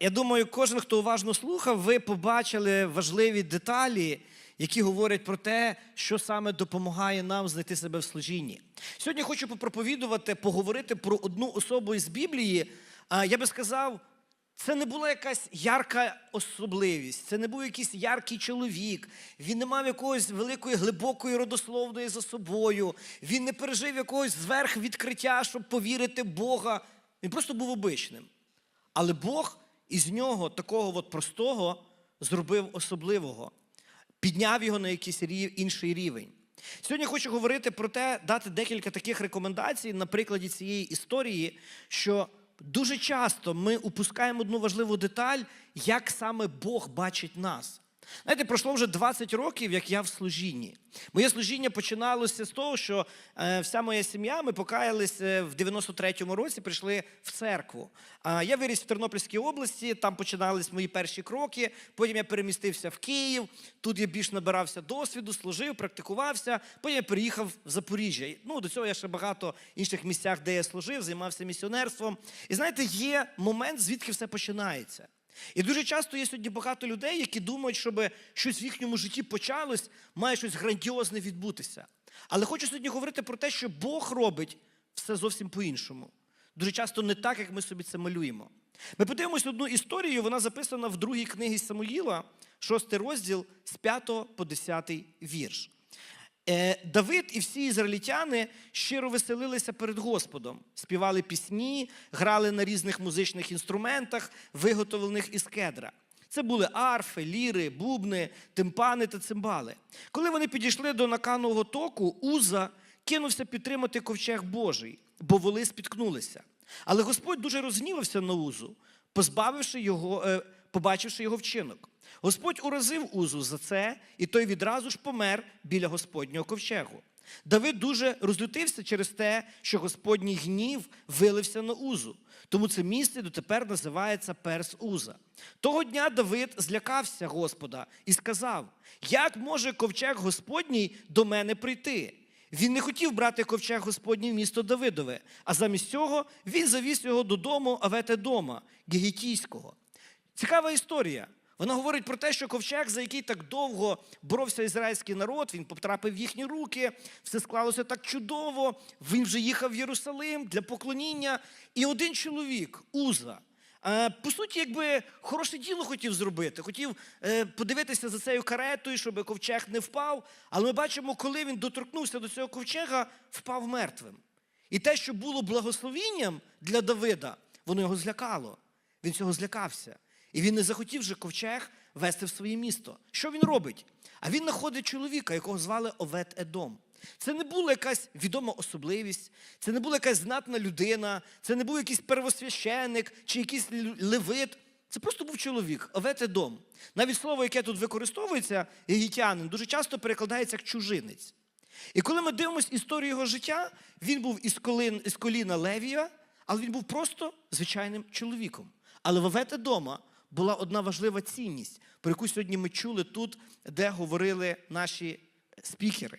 я думаю, кожен, хто уважно слухав, ви побачили важливі деталі, які говорять про те, що саме допомагає нам знайти себе в служінні. Сьогодні хочу попроповідувати, поговорити про одну особу із Біблії. Я би сказав, це не була якась ярка особливість, це не був якийсь яркий чоловік. Він не мав якоїсь великої глибокої родословної за собою. Він не пережив якогось зверхвідкриття, щоб повірити Бога. Він просто був обичним. Але Бог із нього, такого от простого, зробив особливого, підняв його на якийсь інший рівень. Сьогодні хочу говорити про те, дати декілька таких рекомендацій на прикладі цієї історії, що дуже часто ми упускаємо одну важливу деталь, як саме Бог бачить нас. Знаєте, пройшло вже 20 років, як я в служінні. Моє служіння починалося з того, що е, вся моя сім'я, ми покаялись е, в 93-му році, прийшли в церкву. Я виріс в Тернопільській області, там починались мої перші кроки. Потім я перемістився в Київ. Тут я більш набирався досвіду, служив, практикувався. Потім я переїхав в Запоріжжя. Ну, до цього я ще багато інших місцях, де я служив, займався місіонерством. І знаєте, є момент, звідки все починається. І дуже часто є сьогодні багато людей, які думають, щоб щось в їхньому житті почалось, має щось грандіозне відбутися. Але хочу сьогодні говорити про те, що Бог робить все зовсім по-іншому. Дуже часто не так, як ми собі це малюємо. Ми подивимось одну історію, вона записана в другій книгі Самуїла, шостий розділ з 5 по 10 вірш. Е, Давид і всі ізраїльтяни щиро веселилися перед Господом, співали пісні, грали на різних музичних інструментах, виготовлених із кедра. Це були арфи, ліри, бубни, тимпани та цимбали. Коли вони підійшли до наканого току, Уза кинувся підтримати ковчег Божий, бо воли спіткнулися. Але Господь дуже розгнівався на Узу, позбавивши його, е, побачивши його вчинок. Господь уразив Узу за це, і той відразу ж помер біля Господнього ковчегу. Давид дуже розлютився через те, що Господній гнів вилився на Узу. Тому це місце дотепер називається Перс Уза. Того дня Давид злякався Господа і сказав: Як може ковчег Господній до мене прийти? Він не хотів брати ковчег Господній в місто Давидове, а замість цього він завіз його додому Аветедома, Гегітійського. Цікава історія. Вона говорить про те, що ковчег, за який так довго боровся ізраїльський народ, він потрапив в їхні руки, все склалося так чудово. Він вже їхав в Єрусалим для поклоніння. І один чоловік, Уза, е, по суті, якби хороше діло хотів зробити, хотів е, подивитися за цією каретою, щоб ковчег не впав. Але ми бачимо, коли він доторкнувся до цього ковчега, впав мертвим. І те, що було благословінням для Давида, воно його злякало. Він цього злякався. І він не захотів же ковчег вести в своє місто. Що він робить? А він знаходить чоловіка, якого звали Овет Едом. Це не була якась відома особливість, це не була якась знатна людина, це не був якийсь первосвященник чи якийсь левит. Це просто був чоловік, Овет Едом. Навіть слово, яке тут використовується, єгітянин, дуже часто перекладається як чужинець. І коли ми дивимося історію його життя, він був із, колін, із коліна Левія, але він був просто звичайним чоловіком. Але в Овете дома була одна важлива цінність, про яку сьогодні ми чули тут, де говорили наші спікери.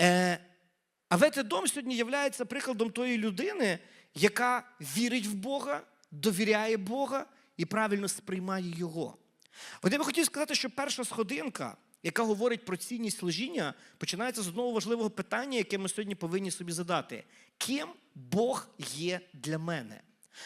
Е, Авете дом сьогодні є прикладом тої людини, яка вірить в Бога, довіряє Бога і правильно сприймає Його. От я би хотів сказати, що перша сходинка, яка говорить про цінність служіння, починається з одного важливого питання, яке ми сьогодні повинні собі задати: ким Бог є для мене?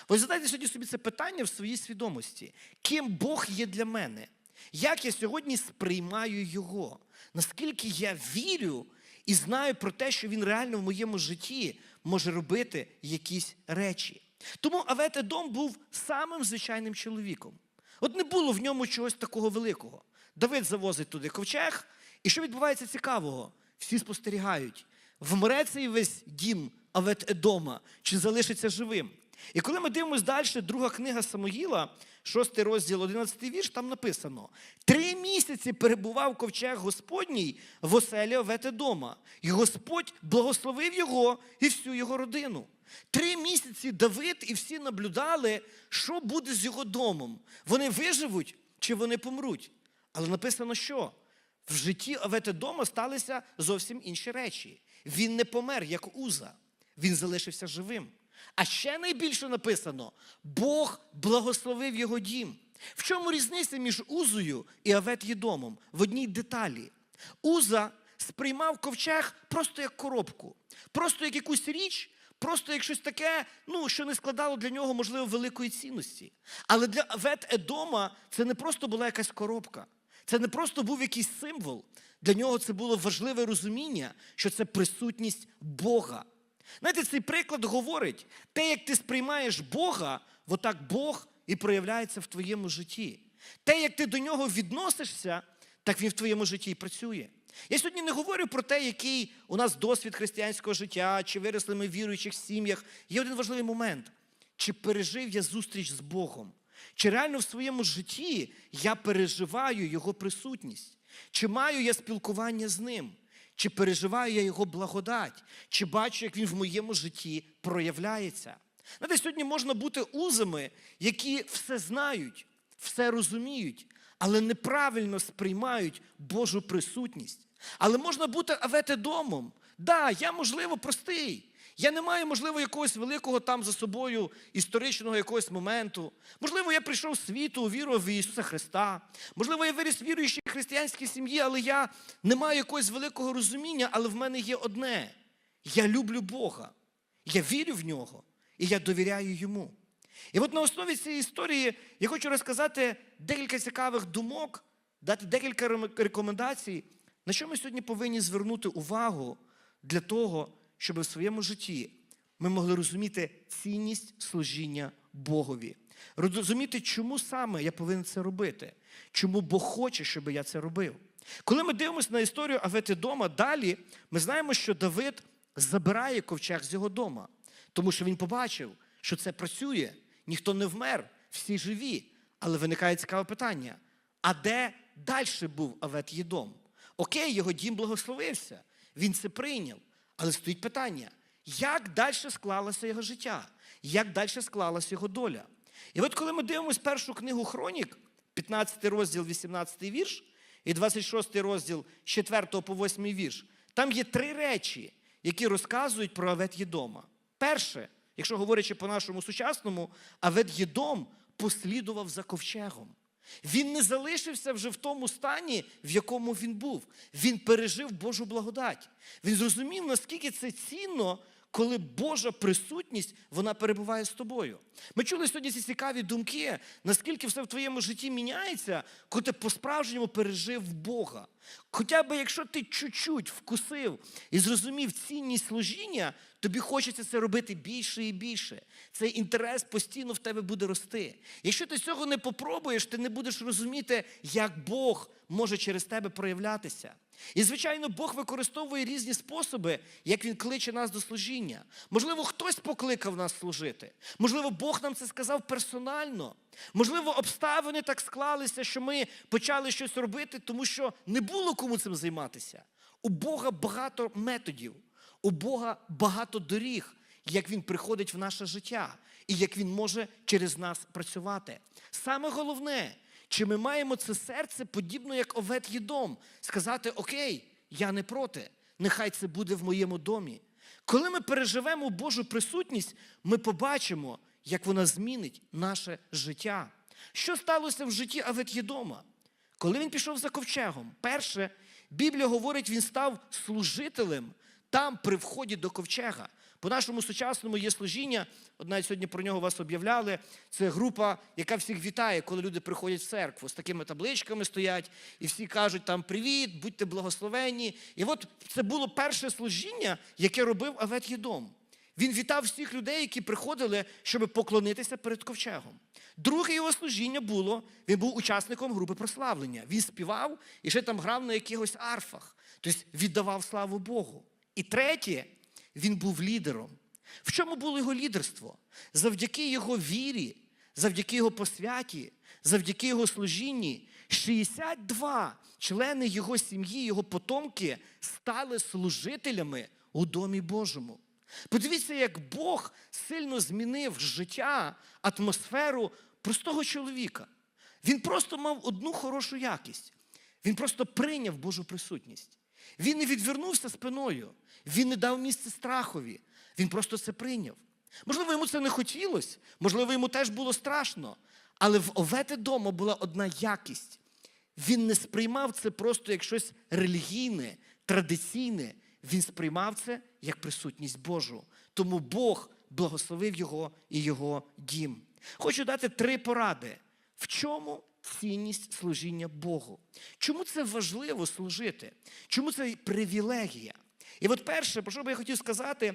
Ви задайте сьогодні собі це питання в своїй свідомості. Ким Бог є для мене? Як я сьогодні сприймаю Його? Наскільки я вірю і знаю про те, що Він реально в моєму житті може робити якісь речі? Тому Авете Дом був самим звичайним чоловіком. От не було в ньому чогось такого великого. Давид завозить туди ковчег, і що відбувається цікавого? Всі спостерігають, вмре цей весь дім Авет Едома, чи залишиться живим. І коли ми дивимося далі, друга книга Самоїла, 6 розділ, 11 вірш, там написано: три місяці перебував ковчег Господній в оселі Оветедома, і Господь благословив його і всю його родину. Три місяці Давид і всі наблюдали, що буде з його домом. Вони виживуть чи вони помруть. Але написано, що в житті Оветедома сталися зовсім інші речі. Він не помер, як Уза, він залишився живим. А ще найбільше написано: Бог благословив його дім. В чому різниця між Узою і Авет Єдомом? В одній деталі. Уза сприймав ковчег просто як коробку, просто як якусь річ, просто як щось таке, ну, що не складало для нього, можливо, великої цінності. Але для Авет Едома це не просто була якась коробка, це не просто був якийсь символ. Для нього це було важливе розуміння, що це присутність Бога. Знаєте, цей приклад говорить, те, як ти сприймаєш Бога, отак Бог і проявляється в твоєму житті. Те, як ти до нього відносишся, так він в твоєму житті і працює. Я сьогодні не говорю про те, який у нас досвід християнського життя, чи виросли ми в віруючих сім'ях. Є один важливий момент: чи пережив я зустріч з Богом? Чи реально в своєму житті я переживаю Його присутність? Чи маю я спілкування з ним? Чи переживаю я Його благодать? Чи бачу, як Він в моєму житті проявляється? Знаєте, сьогодні можна бути узами, які все знають, все розуміють, але неправильно сприймають Божу присутність. Але можна бути аветедомом. Да, я, можливо, простий. Я не маю, можливо, якогось великого там за собою історичного якогось моменту. Можливо, я прийшов з світу, увірував в Ісуса Христа. Можливо, я виріс в віруючій християнській сім'ї, але я не маю якогось великого розуміння, але в мене є одне: я люблю Бога, я вірю в нього і я довіряю йому. І от на основі цієї історії я хочу розказати декілька цікавих думок, дати декілька рекомендацій, на що ми сьогодні повинні звернути увагу для того, щоб в своєму житті ми могли розуміти цінність служіння Богові. Розуміти, чому саме я повинен це робити, чому Бог хоче, щоб я це робив. Коли ми дивимося на історію Аветидома, далі ми знаємо, що Давид забирає ковчег з його дома, тому що він побачив, що це працює, ніхто не вмер, всі живі. Але виникає цікаве питання: а де далі був Авет Єдом? Окей, його дім благословився, він це прийняв. Але стоїть питання, як далі склалося його життя, як далі склалася його доля. І от коли ми дивимося першу книгу Хронік, 15 розділ, 18 вірш, і 26 розділ 4 по 8 вірш, там є три речі, які розказують про Авет Єдома. Перше, якщо говорячи по нашому сучасному, Авет Єдом послідував за ковчегом. Він не залишився вже в тому стані, в якому він був. Він пережив Божу благодать. Він зрозумів, наскільки це цінно, коли Божа присутність вона перебуває з тобою. Ми чули сьогодні ці цікаві думки, наскільки все в твоєму житті міняється, коли ти по-справжньому пережив Бога. Хоча б якщо ти чуть-чуть вкусив і зрозумів цінність служіння, тобі хочеться це робити більше і більше. Цей інтерес постійно в тебе буде рости. Якщо ти цього не попробуєш, ти не будеш розуміти, як Бог може через тебе проявлятися. І, звичайно, Бог використовує різні способи, як Він кличе нас до служіння. Можливо, хтось покликав нас служити. Можливо, Бог нам це сказав персонально. Можливо, обставини так склалися, що ми почали щось робити, тому що не було кому цим займатися. У Бога багато методів, у Бога багато доріг, як Він приходить в наше життя і як Він може через нас працювати. Саме головне, чи ми маємо це серце, подібно як овет Єдом, сказати: Окей, я не проти, нехай це буде в моєму домі. Коли ми переживемо Божу присутність, ми побачимо, як вона змінить наше життя. Що сталося в житті Авет Єдома? Коли він пішов за ковчегом, перше, Біблія говорить, він став служителем там при вході до ковчега. По нашому сучасному є служіння, навіть сьогодні про нього вас об'являли. Це група, яка всіх вітає, коли люди приходять в церкву. З такими табличками стоять, і всі кажуть там привіт, будьте благословенні. І от це було перше служіння, яке робив Авет Єдом. Він вітав всіх людей, які приходили, щоб поклонитися перед ковчегом. Друге його служіння було, він був учасником групи прославлення. Він співав і ще там грав на якихось арфах, тобто віддавав славу Богу. І третє, він був лідером. В чому було його лідерство? Завдяки його вірі, завдяки його посвяті, завдяки його служінні, 62 члени його сім'ї, його потомки стали служителями у Домі Божому. Подивіться, як Бог сильно змінив життя, атмосферу простого чоловіка. Він просто мав одну хорошу якість. Він просто прийняв Божу присутність. Він не відвернувся спиною, він не дав місце страхові. Він просто це прийняв. Можливо, йому це не хотілося, можливо, йому теж було страшно. Але в Овети дома була одна якість. Він не сприймав це просто як щось релігійне, традиційне. Він сприймав це як присутність Божу. Тому Бог благословив його і його дім. Хочу дати три поради. В чому цінність служіння Богу? Чому це важливо служити? Чому це привілегія? І от перше, про що би я хотів сказати,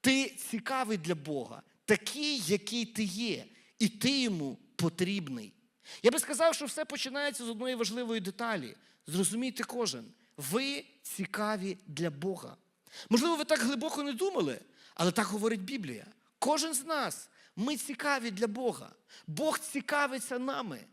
ти цікавий для Бога, такий, який ти є, і ти йому потрібний. Я би сказав, що все починається з одної важливої деталі. Зрозумійте кожен, ви цікаві для Бога. Можливо, ви так глибоко не думали, але так говорить Біблія. Кожен з нас, ми цікаві для Бога. Бог цікавиться нами.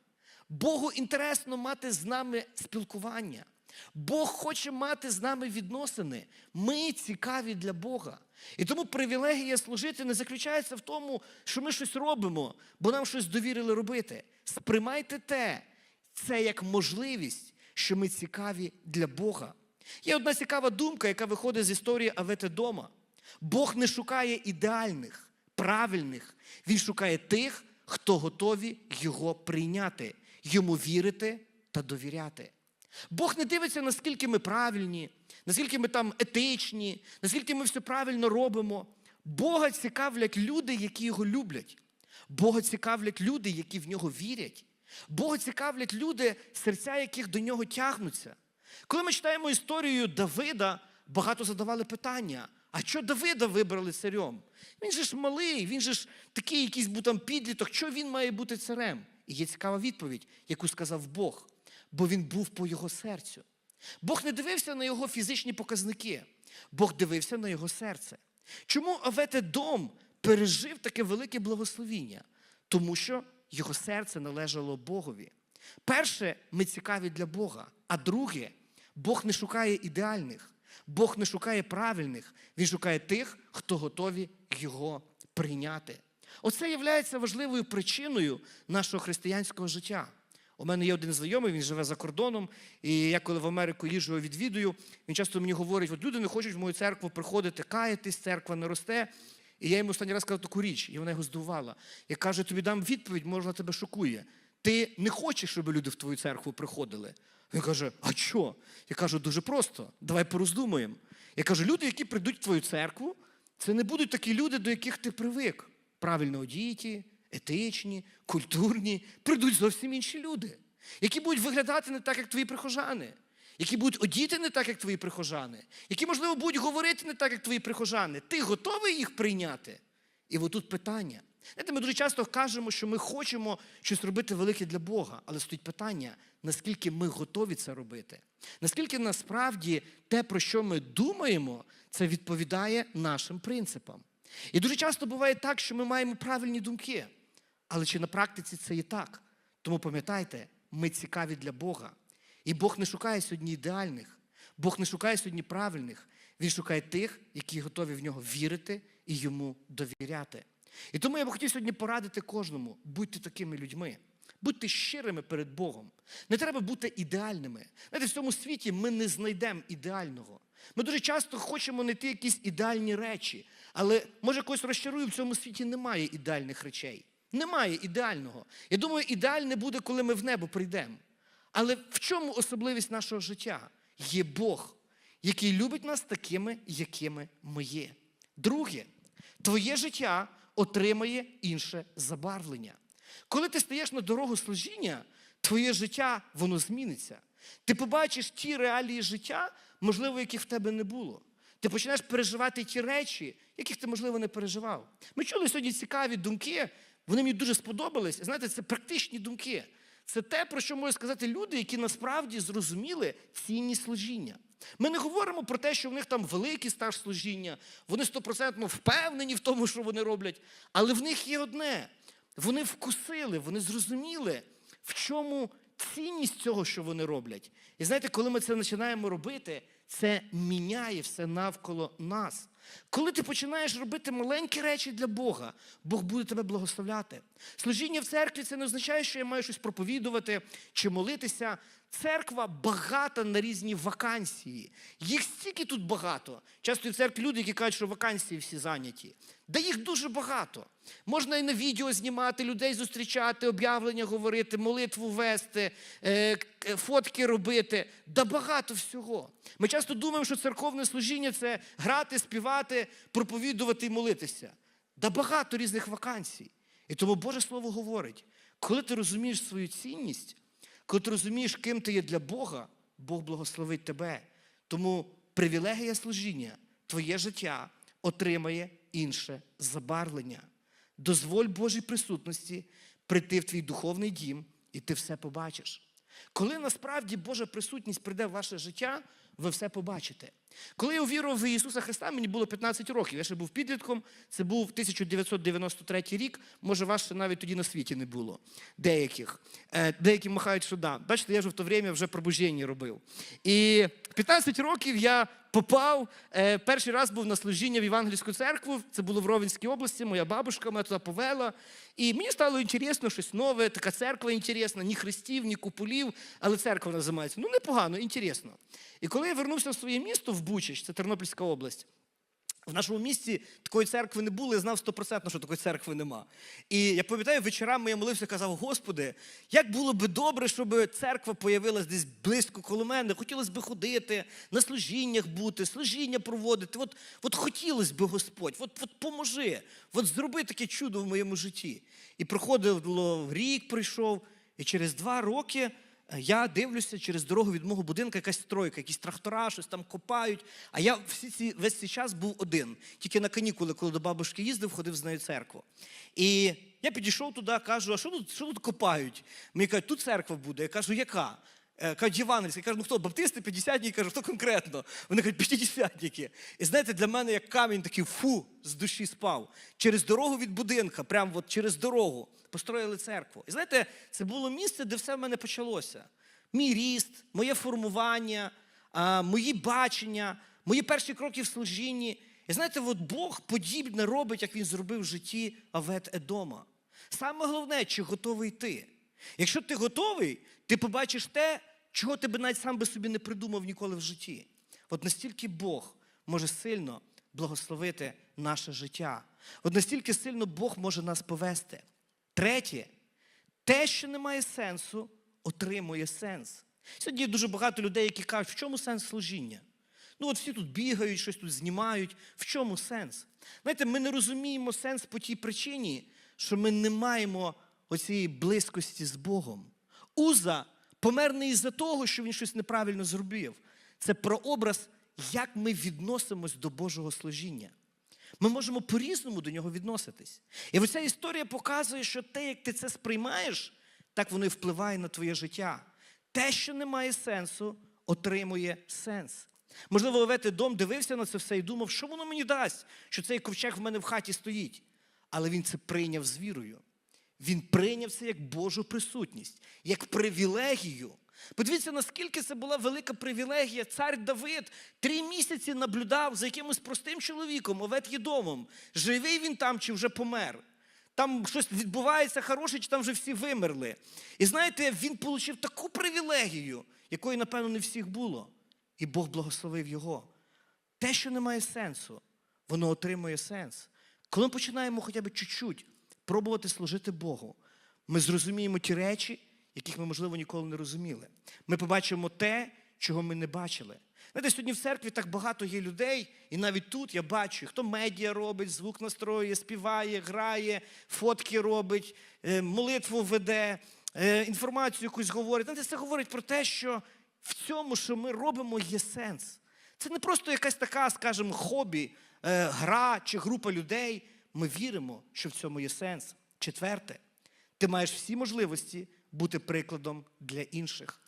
Богу інтересно мати з нами спілкування. Бог хоче мати з нами відносини. Ми цікаві для Бога. І тому привілегія служити не заключається в тому, що ми щось робимо, бо нам щось довірили робити. Сприймайте те, це як можливість, що ми цікаві для Бога. Є одна цікава думка, яка виходить з історії Авети дома. Бог не шукає ідеальних, правильних. Він шукає тих, хто готові його прийняти, йому вірити та довіряти. Бог не дивиться, наскільки ми правильні, наскільки ми там етичні, наскільки ми все правильно робимо. Бога цікавлять люди, які його люблять. Бога цікавлять люди, які в нього вірять. Бога цікавлять люди, серця яких до нього тягнуться. Коли ми читаємо історію Давида, багато задавали питання: а що Давида вибрали царем? Він же ж малий, він же ж такий якийсь був там підліток, що він має бути царем? І є цікава відповідь, яку сказав Бог, бо він був по його серцю. Бог не дивився на його фізичні показники, Бог дивився на його серце. Чому Овете дом пережив таке велике благословіння? Тому що його серце належало Богові. Перше, ми цікаві для Бога. А друге, Бог не шукає ідеальних, Бог не шукає правильних, Він шукає тих, хто готові його прийняти. Оце є важливою причиною нашого християнського життя. У мене є один знайомий, він живе за кордоном, і я коли в Америку їжджу відвідую, він часто мені говорить: от люди не хочуть в мою церкву приходити, каятись, церква не росте. І я йому останній раз сказав таку річ, і вона його здивувала. Я кажу, тобі дам відповідь, можна тебе шокує. Ти не хочеш, щоб люди в твою церкву приходили. Він каже: А що? Я кажу, дуже просто, давай пороздумуємо. Я кажу, люди, які прийдуть в твою церкву, це не будуть такі люди, до яких ти привик. Правильно одіті, етичні, культурні, прийдуть зовсім інші люди, які будуть виглядати не так, як твої прихожани, які будуть одіти не так, як твої прихожани, які, можливо, будуть говорити не так, як твої прихожани. Ти готовий їх прийняти? І отут питання. Знаєте, ми дуже часто кажемо, що ми хочемо щось робити велике для Бога, але стоїть питання, наскільки ми готові це робити. Наскільки насправді те, про що ми думаємо, це відповідає нашим принципам. І дуже часто буває так, що ми маємо правильні думки. Але чи на практиці це є так? Тому пам'ятайте, ми цікаві для Бога. І Бог не шукає сьогодні ідеальних, Бог не шукає сьогодні правильних. Він шукає тих, які готові в нього вірити і йому довіряти. І тому я б хотів сьогодні порадити кожному, будьте такими людьми, будьте щирими перед Богом. Не треба бути ідеальними. Знаєте, в цьому світі ми не знайдемо ідеального. Ми дуже часто хочемо знайти якісь ідеальні речі, але може когось розчарую, в цьому світі немає ідеальних речей. Немає ідеального. Я думаю, ідеальне буде, коли ми в небо прийдемо. Але в чому особливість нашого життя? Є Бог, який любить нас такими, якими ми є. Друге, твоє життя отримає інше забарвлення. Коли ти стаєш на дорогу служіння, твоє життя воно зміниться. Ти побачиш ті реалії життя, можливо, яких в тебе не було. Ти почнеш переживати ті речі, яких ти, можливо, не переживав. Ми чули сьогодні цікаві думки, вони мені дуже сподобались. Знаєте, це практичні думки. Це те, про що можуть сказати люди, які насправді зрозуміли цінність служіння. Ми не говоримо про те, що в них там великий стаж служіння, вони стопроцентно впевнені в тому, що вони роблять. Але в них є одне: вони вкусили, вони зрозуміли, в чому цінність цього, що вони роблять. І знаєте, коли ми це починаємо робити, це міняє все навколо нас. Коли ти починаєш робити маленькі речі для Бога, Бог буде тебе благословляти. Служіння в церкві це не означає, що я маю щось проповідувати чи молитися. Церква багата на різні вакансії. Їх стільки тут багато. Часто в церкві люди, які кажуть, що вакансії всі зайняті. Да їх дуже багато. Можна і на відео знімати, людей зустрічати, об'явлення говорити, молитву вести, е, фотки робити. Да багато всього. Ми часто думаємо, що церковне служіння це грати, співати, проповідувати і молитися. Да багато різних вакансій. І тому Боже Слово говорить, коли ти розумієш свою цінність, коли ти розумієш, ким ти є для Бога, Бог благословить тебе. Тому привілегія служіння, твоє життя отримає інше забарвлення. Дозволь Божій присутності прийти в твій духовний дім, і ти все побачиш. Коли насправді Божа присутність прийде в ваше життя, ви все побачите. Коли я увірував в Ісуса Христа, мені було 15 років. Я ще був підлітком. Це був 1993 рік. Може, вас ще навіть тоді на світі не було. Деяких. Е, Деякі махають, да. Бачите, я ж в то время вже пробуження робив. І 15 років я попав. е, Перший раз був на служіння в Євангельську церкву. Це було в Ровенській області. Моя бабушка мене туди повела. І мені стало інтересно, щось нове, така церква інтересна, ні хрестів, ні куполів, але церква називається. Ну, непогано, інтересно. І коли я вернувся в своє місто в Бучач, це Тернопільська область. В нашому місті такої церкви не було, я знав стопроцентно, що такої церкви нема. І я пам'ятаю, вечорами я молився, казав, Господи, як було би добре, щоб церква появилась десь близько коло мене. Хотілося б ходити, на служіннях бути, служіння проводити. От, от хотілося б, Господь, от, от поможи, от зроби таке чудо в моєму житті. І проходило рік, прийшов, і через два роки. Е, Я дивлюся через дорогу від мого будинку, якась стройка, якісь трактора, щось там копають. А я всі ці, весь цей час був один. Тільки на канікули, коли до бабушки їздив, ходив з нею в церкву. І я підійшов туди, кажу, а що тут, що тут копають? Мені кажуть, тут церква буде. Я кажу, яка? Е, Кажуть, Євангельська. Я кажу, ну хто, баптисти, п'ятдесятники? Кажу, хто конкретно? Вони кажуть, п'ятдесятники. І знаєте, для мене як камінь такий фу з душі спав. Через дорогу від будинка, прямо от через дорогу, построїли церкву. І знаєте, це було місце, де все в мене почалося. Мій ріст, моє формування, мої бачення, мої перші кроки в служінні. І знаєте, от Бог подібне робить, як він зробив в житті Авет Едома. Саме головне, чи готовий ти. Якщо ти готовий, ти побачиш те, чого ти би навіть сам би собі не придумав ніколи в житті. От настільки Бог може сильно благословити наше життя. От настільки сильно Бог може нас повести. Третє, те, що не має сенсу, отримує сенс. Сьогодні є дуже багато людей, які кажуть, в чому сенс служіння? Ну, от всі тут бігають, щось тут знімають. В чому сенс? Знаєте, ми не розуміємо сенс по тій причині, що ми не маємо оцієї близькості з Богом. Уза помер не із-за того, що він щось неправильно зробив. Це прообраз, як ми відносимось до Божого служіння. Ми можемо по-різному до нього відноситись. І оця історія показує, що те, як ти це сприймаєш, так воно і впливає на твоє життя. Те, що не має сенсу, отримує сенс. Можливо, Овети дом дивився на це все і думав, що воно мені дасть, що цей ковчег в мене в хаті стоїть. Але він це прийняв з вірою. Він прийняв це як Божу присутність, як привілегію. Подивіться, наскільки це була велика привілегія. Цар Давид три місяці наблюдав за якимось простим чоловіком, Овет Єдомом. Живий він там чи вже помер. Там щось відбувається хороше, чи там вже всі вимерли. І знаєте, він отримав таку привілегію, якої, напевно, не всіх було. І Бог благословив його. Те, що не має сенсу, воно отримує сенс. Коли ми починаємо хоча б чуть-чуть пробувати служити Богу, ми зрозуміємо ті речі, яких ми, можливо, ніколи не розуміли. Ми побачимо те, чого ми не бачили. Знаєте, сьогодні в церкві так багато є людей, і навіть тут я бачу, хто медіа робить, звук настроює, співає, грає, фотки робить, е, молитву веде, е, інформацію якусь говорить. Знаєте, це говорить про те, що в цьому, що ми робимо, є сенс. Це не просто якась така, скажімо, хобі, е, гра чи група людей. Ми віримо, що в цьому є сенс. Четверте, ти маєш всі можливості бути прикладом для інших.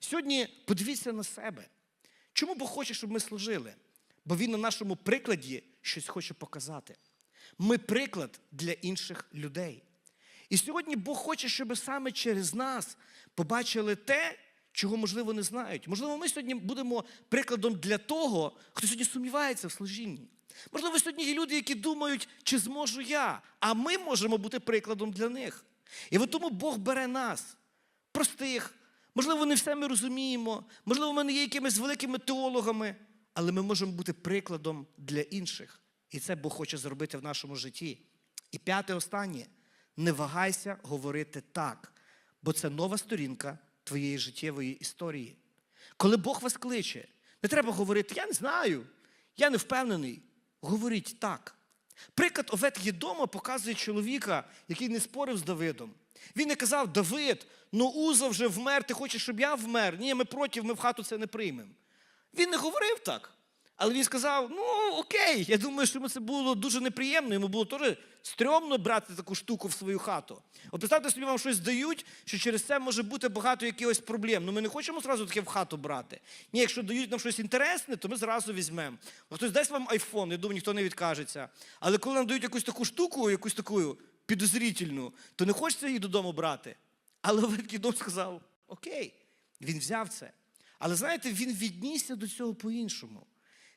Сьогодні подивіться на себе. Чому Бог хоче, щоб ми служили? Бо Він на нашому прикладі щось хоче показати. Ми приклад для інших людей. І сьогодні Бог хоче, щоб саме через нас побачили те, чого, можливо, не знають. Можливо, ми сьогодні будемо прикладом для того, хто сьогодні сумнівається в служінні. Можливо, сьогодні є люди, які думають, чи зможу я, а ми можемо бути прикладом для них. І от тому Бог бере нас, простих, Можливо, не все ми розуміємо, можливо, ми не є якимись великими теологами, але ми можемо бути прикладом для інших. І це Бог хоче зробити в нашому житті. І п'яте останнє не вагайся говорити так, бо це нова сторінка твоєї життєвої історії. Коли Бог вас кличе, не треба говорити, я не знаю, я не впевнений. Говоріть так. Приклад Овет Єдома показує чоловіка, який не спорив з Давидом. Він не казав, Давид, ну Уза вже вмер, ти хочеш, щоб я вмер? Ні, ми проти, ми в хату це не приймемо. Він не говорив так. Але він сказав: ну окей, я думаю, що йому це було дуже неприємно. Йому було теж стрьомно брати таку штуку в свою хату. От представте собі, вам щось дають, що через це може бути багато якихось проблем. Ну ми не хочемо зразу таке в хату брати. Ні, якщо дають нам щось інтересне, то ми зразу візьмемо. Хтось дасть вам айфон, я думаю, ніхто не відкажеться. Але коли нам дають якусь таку штуку, якусь таку підозрительну, то не хочеться її додому брати. Але Великий дом сказав: Окей, він взяв це. Але знаєте, він віднісся до цього по-іншому.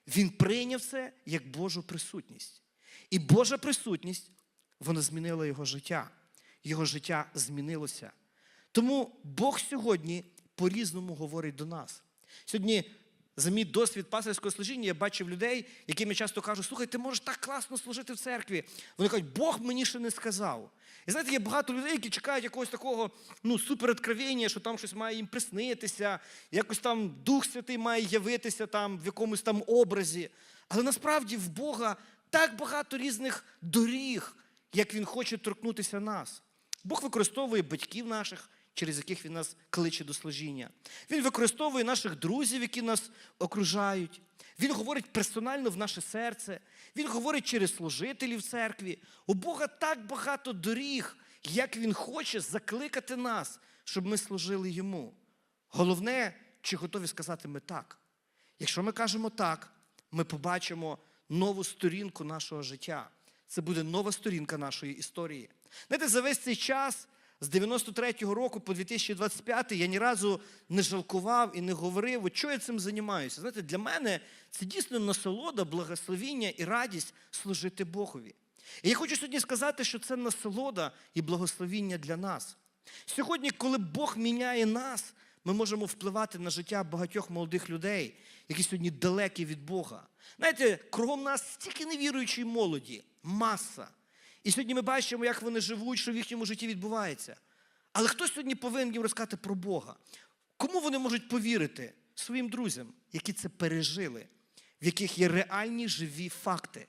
Він прийняв це як Божу присутність. І Божа присутність, вона змінила його життя. Його життя змінилося. Тому Бог сьогодні по-різному говорить до нас. Сьогодні, за мій досвід пасторського служіння, я бачив людей, яким я часто кажу, слухай, ти можеш так класно служити в церкві. Вони кажуть, Бог мені ще не сказав. І знаєте, є багато людей, які чекають якогось такого ну, супероткровення, що там щось має їм приснитися, якось там Дух Святий має явитися там в якомусь там образі. Але насправді в Бога так багато різних доріг, як Він хоче торкнутися нас. Бог використовує батьків наших, через яких Він нас кличе до служіння. Він використовує наших друзів, які нас окружають. Він говорить персонально в наше серце. Він говорить через служителів церкві. У Бога так багато доріг, як Він хоче закликати нас, щоб ми служили йому. Головне, чи готові сказати ми так. Якщо ми кажемо так, ми побачимо нову сторінку нашого життя. Це буде нова сторінка нашої історії. Знаєте, за весь цей час, з 93-го року по 2025, я ні разу не жалкував і не говорив, от що я цим займаюся. Знаєте, для мене це дійсно насолода, благословіння і радість служити Богові. І я хочу сьогодні сказати, що це насолода і благословіння для нас. Сьогодні, коли Бог міняє нас, ми можемо впливати на життя багатьох молодих людей, які сьогодні далекі від Бога. Знаєте, кругом нас стільки невіруючої молоді, маса. І сьогодні ми бачимо, як вони живуть, що в їхньому житті відбувається. Але хто сьогодні повинен їм розказати про Бога? Кому вони можуть повірити? Своїм друзям, які це пережили, в яких є реальні живі факти.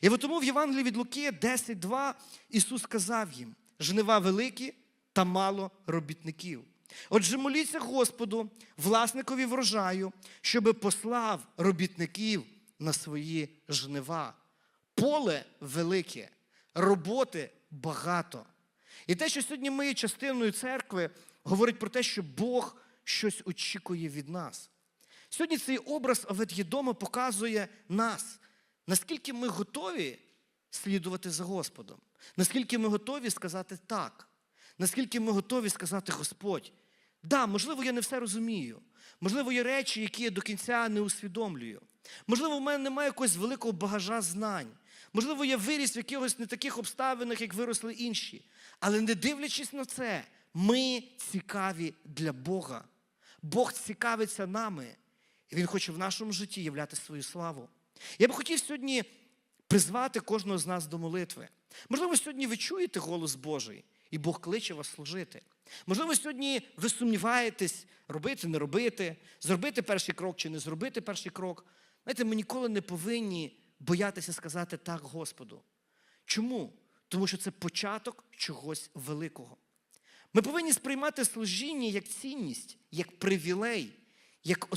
І от тому в Євангелії від Луки 10.2 Ісус сказав їм: жнива великі та мало робітників. Отже, моліться Господу, власникові врожаю, щоби послав робітників на свої жнива. Поле велике, роботи багато. І те, що сьогодні ми є частиною церкви, говорить про те, що Бог щось очікує від нас. Сьогодні цей образ Оветєдома показує нас, наскільки ми готові слідувати за Господом, наскільки ми готові сказати так, наскільки ми готові сказати Господь. Да, можливо, я не все розумію. Можливо, є речі, які я до кінця не усвідомлюю. Можливо, в мене немає якогось великого багажа знань. Можливо, я виріс в якихось не таких обставинах, як виросли інші. Але не дивлячись на це, ми цікаві для Бога. Бог цікавиться нами, і Він хоче в нашому житті являти свою славу. Я би хотів сьогодні призвати кожного з нас до молитви. Можливо, сьогодні ви чуєте голос Божий, і Бог кличе вас служити. Можливо, сьогодні ви сумніваєтесь, робити, не робити, зробити перший крок чи не зробити перший крок. Знаєте, ми ніколи не повинні боятися сказати так Господу. Чому? Тому що це початок чогось великого. Ми повинні сприймати служіння як цінність, як привілей, як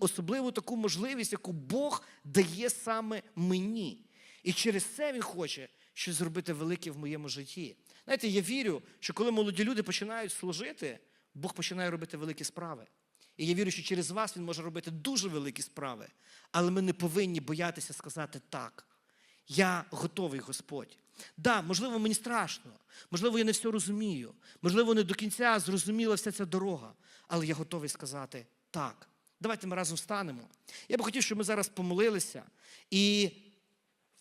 особливу таку можливість, яку Бог дає саме мені. І через це Він хоче щось зробити велике в моєму житті. Знаєте, я вірю, що коли молоді люди починають служити, Бог починає робити великі справи. І я вірю, що через вас Він може робити дуже великі справи. Але ми не повинні боятися сказати так. Я готовий, Господь. Да, можливо, мені страшно, можливо, я не все розумію, можливо, не до кінця зрозуміла вся ця дорога, але я готовий сказати так. Давайте ми разом станемо. Я би хотів, щоб ми зараз помолилися. І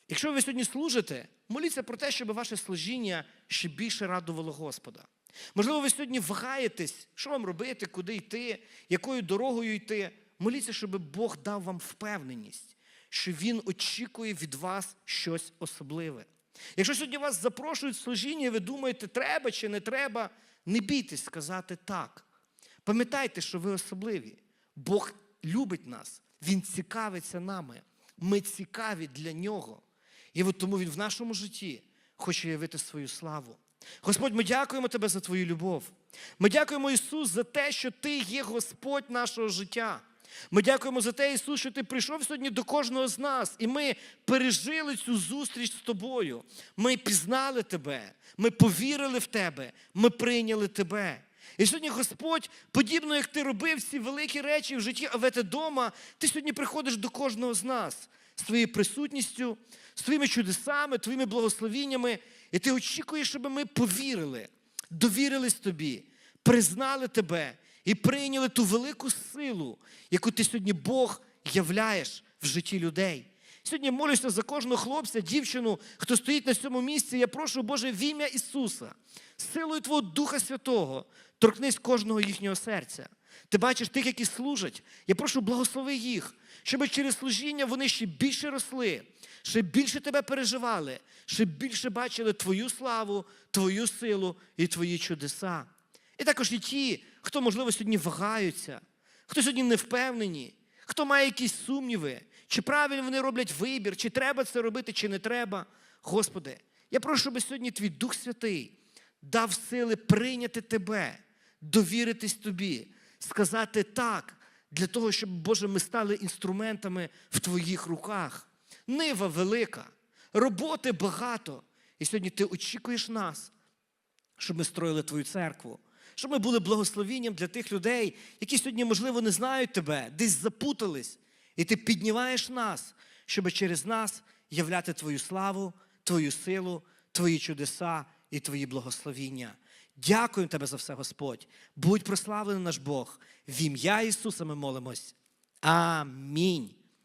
якщо ви сьогодні служите, моліться про те, щоб ваше служіння ще більше радувало Господа. Можливо, ви сьогодні вагаєтесь, що вам робити, куди йти, якою дорогою йти. Моліться, щоб Бог дав вам впевненість, що Він очікує від вас щось особливе. Якщо сьогодні вас запрошують в служіння, і ви думаєте, треба чи не треба, не бійтесь сказати так. Пам'ятайте, що ви особливі. Бог любить нас, Він цікавиться нами. Ми цікаві для нього. І от тому Він в нашому житті хоче явити свою славу. Господь, ми дякуємо Тебе за Твою любов. Ми дякуємо Ісус за те, що Ти є Господь нашого життя. Ми дякуємо за те, Ісус, що Ти прийшов сьогодні до кожного з нас, і ми пережили цю зустріч з Тобою. Ми пізнали Тебе, ми повірили в Тебе, ми прийняли Тебе. І сьогодні Господь, подібно як ти робив ці великі речі в житті Авети дома, ти сьогодні приходиш до кожного з нас з твоєю присутністю, з твоїми чудесами, твоїми благословіннями. І ти очікуєш, щоб ми повірили, довірились тобі, признали тебе і прийняли ту велику силу, яку ти сьогодні Бог являєш в житті людей. Сьогодні молюся за кожного хлопця, дівчину, хто стоїть на цьому місці. Я прошу, Боже, в ім'я Ісуса, силою Твого Духа Святого, торкнись кожного їхнього серця. Ти бачиш тих, які служать. Я прошу, благослови їх, щоб через служіння вони ще більше росли, ще більше тебе переживали, ще більше бачили Твою славу, Твою силу і Твої чудеса. І також і ті, хто, можливо, сьогодні вагаються, хто сьогодні не впевнені, хто має якісь сумніви, чи правильно вони роблять вибір, чи треба це робити, чи не треба. Господи, я прошу, щоб сьогодні Твій Дух Святий дав сили прийняти Тебе, довіритись Тобі, сказати так, для того, щоб, Боже, ми стали інструментами в Твоїх руках. Нива велика, роботи багато. І сьогодні Ти очікуєш нас, щоб ми строїли Твою церкву, щоб ми були благословінням для тих людей, які сьогодні, можливо, не знають Тебе, десь запутались. І ти піднімаєш нас, щоб через нас являти Твою славу, Твою силу, Твої чудеса і Твої благословіння. Дякую Тебе за все, Господь. Будь прославлений наш Бог. В ім'я Ісуса ми молимось. Амінь.